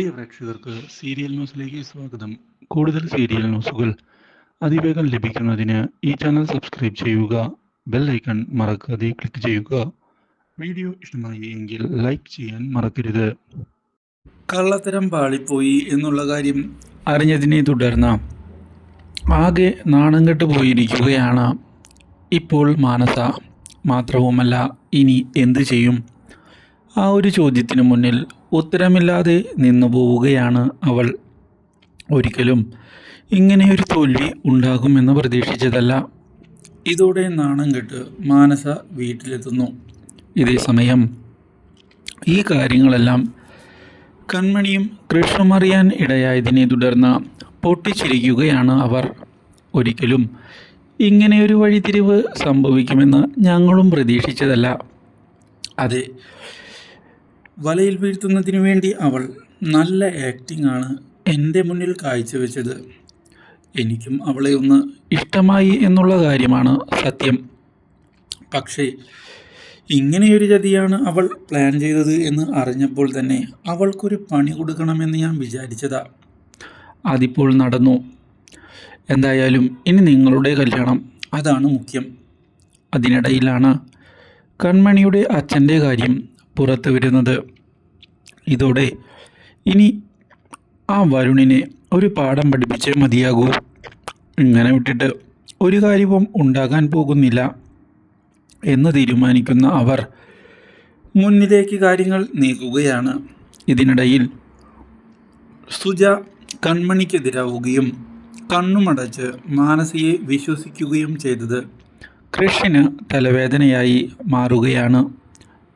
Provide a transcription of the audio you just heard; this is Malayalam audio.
പ്രിയ പ്രേക്ഷകർക്ക് സീരിയൽ ന്യൂസിലേക്ക് സ്വാഗതം. കൂടുതൽ സീരിയൽ ന്യൂസുകൾ അതിവേഗം ലഭിക്കുന്നതിന് ഈ ചാനൽ സബ്സ്ക്രൈബ് ചെയ്യുക ബെൽ ഐക്കൺ മറക്കാതെ ക്ലിക്ക് ചെയ്യുക. വീഡിയോ ഇഷ്ടമായി എങ്കിൽ ലൈക്ക് ചെയ്യാൻ മറക്കരുത്. കള്ളത്തരം പാളിപ്പോയി എന്നുള്ള കാര്യം അറിഞ്ഞതിനെ തുടർന്ന് ആകെ നാണം കെട്ട് പോയിരിക്കുകയാണ് ഇപ്പോൾ മാനസ. മാത്രവുമല്ല ഇനി എന്ത് ചെയ്യും? ആ ഒരു ചോദ്യത്തിന് മുന്നിൽ ഉത്തരമില്ലാതെ നിന്നു പോവുകയാണ് അവൾ. ഒരിക്കലും ഇങ്ങനെയൊരു തോൽവി ഉണ്ടാകുമെന്ന് പ്രതീക്ഷിച്ചതല്ല. ഇതോടെ നാണം കെട്ട് മാനസ വീട്ടിലെത്തുന്നു. ഇതേ സമയം ഈ കാര്യങ്ങളെല്ലാം കൺമണിയും കൃഷ്ണമറിയാൻ ഇടയായതിനെ തുടർന്ന് പൊട്ടിച്ചിരിക്കുകയാണ് അവർ. ഒരിക്കലും ഇങ്ങനെയൊരു വഴിതിരിവ് സംഭവിക്കുമെന്ന് ഞങ്ങളും പ്രതീക്ഷിച്ചതല്ല. അതെ വലയിൽ വീഴ്ത്തുന്നതിന് വേണ്ടി അവൾ നല്ല ആക്ടിംഗ് ആണ് എന്റെ മുന്നിൽ കാഴ്ചവെച്ചത്. എനിക്കും അവളെ ഒന്ന് ഇഷ്ടമായി എന്നുള്ള കാര്യമാണ് സത്യം. പക്ഷേ ഇങ്ങനെയൊരു ചതിയാണ് അവൾ പ്ലാൻ ചെയ്തത് എന്ന് അറിഞ്ഞപ്പോൾ തന്നെ അവൾക്കൊരു പണി കൊടുക്കണമെന്ന് ഞാൻ വിചാരിച്ചതാ. അതിപ്പോൾ നടന്നു. എന്തായാലും ഇനി നിങ്ങളുടെ കല്യാണം അതാണ് മുഖ്യം. അതിനിടയിലാണ് കൺമണിയുടെ അച്ഛന്റെ കാര്യം പുറത്തു വരുന്നത് ഇതോടെ ഇനി ആ വരുണിനെ ഒരു പാഠം പഠിപ്പിച്ചേ മതിയാകൂ. ഇങ്ങനെ വിട്ടിട്ട് ഒരു കാര്യവും ഉണ്ടാകാൻ പോകുന്നില്ല എന്ന് തീരുമാനിക്കുന്ന അവർ മുന്നിലേക്ക് കാര്യങ്ങൾ നീക്കുകയാണ്. ഇതിനിടയിൽ സുജ കൺമണിക്കെതിരാവുകയും കണ്ണുമടച്ച് മാനസിയെ വിശ്വസിക്കുകയും ചെയ്തത് കൃഷിന് തലവേദനയായി മാറുകയാണ്.